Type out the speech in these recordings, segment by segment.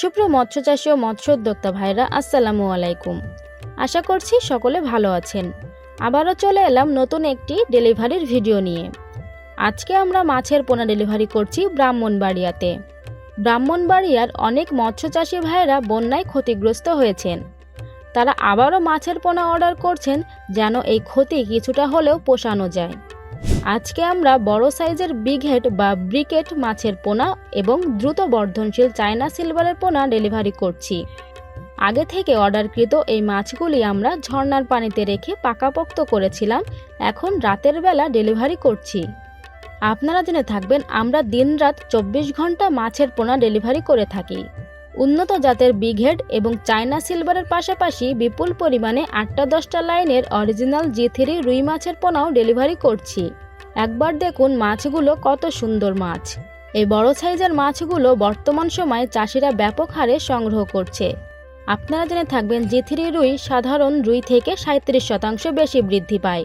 সুপ্রিয় মৎস্য চাষী ও মৎস্য উদ্যোক্তা ভাইরা আসসালামু আলাইকুম। আশা করছি সকলে ভালো আছেন। আবারও চলে এলাম নতুন একটি ডেলিভারির ভিডিও নিয়ে। আজকে আমরা মাছের পোনা ডেলিভারি করছি ব্রাহ্মণবাড়িয়াতে। ব্রাহ্মণবাড়িয়ার অনেক মৎস্য চাষী ভাইয়েরা বন্যায় ক্ষতিগ্রস্ত হয়েছেন। তারা আবারও মাছের পোনা অর্ডার করছেন যেন এই ক্ষতি কিছুটা হলেও পোষানো যায়। আজকে আমরা বড় সাইজের বিগ হেড বা ব্রিকেট মাছের পোনা এবং দ্রুত বর্ধনশীল চায়না সিলভারের পোনা ডেলিভারি করছি। আগে থেকে অর্ডারকৃত এই মাছগুলি আমরা ঝর্নার পানিতে রেখে পাকাপোক্ত করেছিলাম, এখন রাতের বেলা ডেলিভারি করছি। আপনারা জেনে থাকবেন, আমরা দিনরাত চব্বিশ ঘণ্টা মাছের পোনা ডেলিভারি করে থাকি। উন্নত জাতের বিঘেড এবং চায়না সিলভারের পাশাপাশি বিপুল পরিমাণে আটটা দশটা লাইনের অরিজিনাল জি থ্রি রুই মাছের পোনাও ডেলিভারি করছি। একবার দেখুন মাছগুলো কত সুন্দর মাছ। এই বড় সাইজের মাছগুলো বর্তমান সময়ে চাষিরা ব্যাপক হারে সংগ্রহ করছে। আপনারা জেনে থাকবেন জি থ্রি রুই সাধারণ রুই থেকে সাঁত্রিশ শতাংশ বেশি বৃদ্ধি পায়।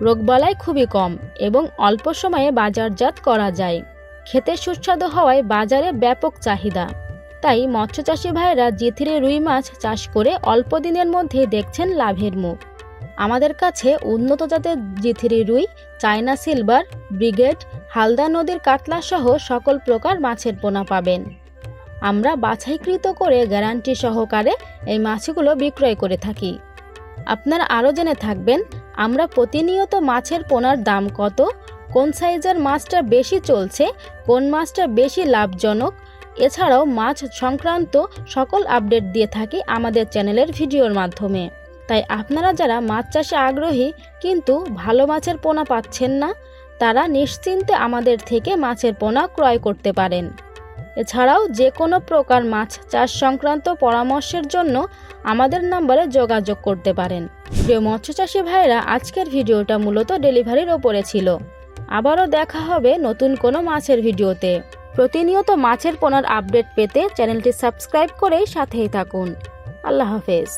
রোগবালাই খুবই কম এবং অল্প সময়ে বাজারজাত করা যায়। খেতে সুস্বাদু হওয়ায় বাজারে ব্যাপক চাহিদা। তাই মৎস্যচাষী ভাইয়েরা জি থ্রি রুই মাছ চাষ করে অল্প দিনের মধ্যে দেখছেন লাভের মুখ। আমাদের কাছে উন্নত জাতের জিথিরি রুই, চায়না সিলভার, ব্রিগেড, হালদা নদীর কাতলা সহ সকল প্রকার মাছের পোনা পাবেন। আমরা বাছাইকৃত করে গ্যারান্টি সহকারে এই মাছগুলো বিক্রয় করে থাকি। আপনারা আরও জেনে থাকবেন, আমরা প্রতিনিয়ত মাছের পোনার দাম কত, কোন সাইজের মাছটা বেশি চলছে, কোন মাছটা বেশি লাভজনক, এছাড়াও মাছ সংক্রান্ত সকল আপডেট দিয়ে থাকি আমাদের চ্যানেলের ভিডিওর মাধ্যমে। তাই আপনারা যারা মাছ চাষে আগ্রহী, কিন্তু ভালো মাছের পোনা পাচ্ছেন না, তারা নিশ্চিন্তে আমাদের থেকে মাছের পোনা ক্রয় করতে পারেন। এছাড়াও যে কোনো প্রকার মাছ চাষ সংক্রান্ত পরামর্শের জন্য আমাদের নম্বরে যোগাযোগ করতে পারেন। প্রিয় মৎস্য চাষী ভাইরা আজকের ভিডিওটা মূলত ডেলিভারির ওপরে ছিল। আবারও দেখা হবে নতুন কোনো মাছের ভিডিওতে। প্রতিনিয়ত মাছের পোনার আপডেট পেতে চ্যানেলটি সাবস্ক্রাইব করেই সাথেই থাকুন। আল্লাহ হাফেজ।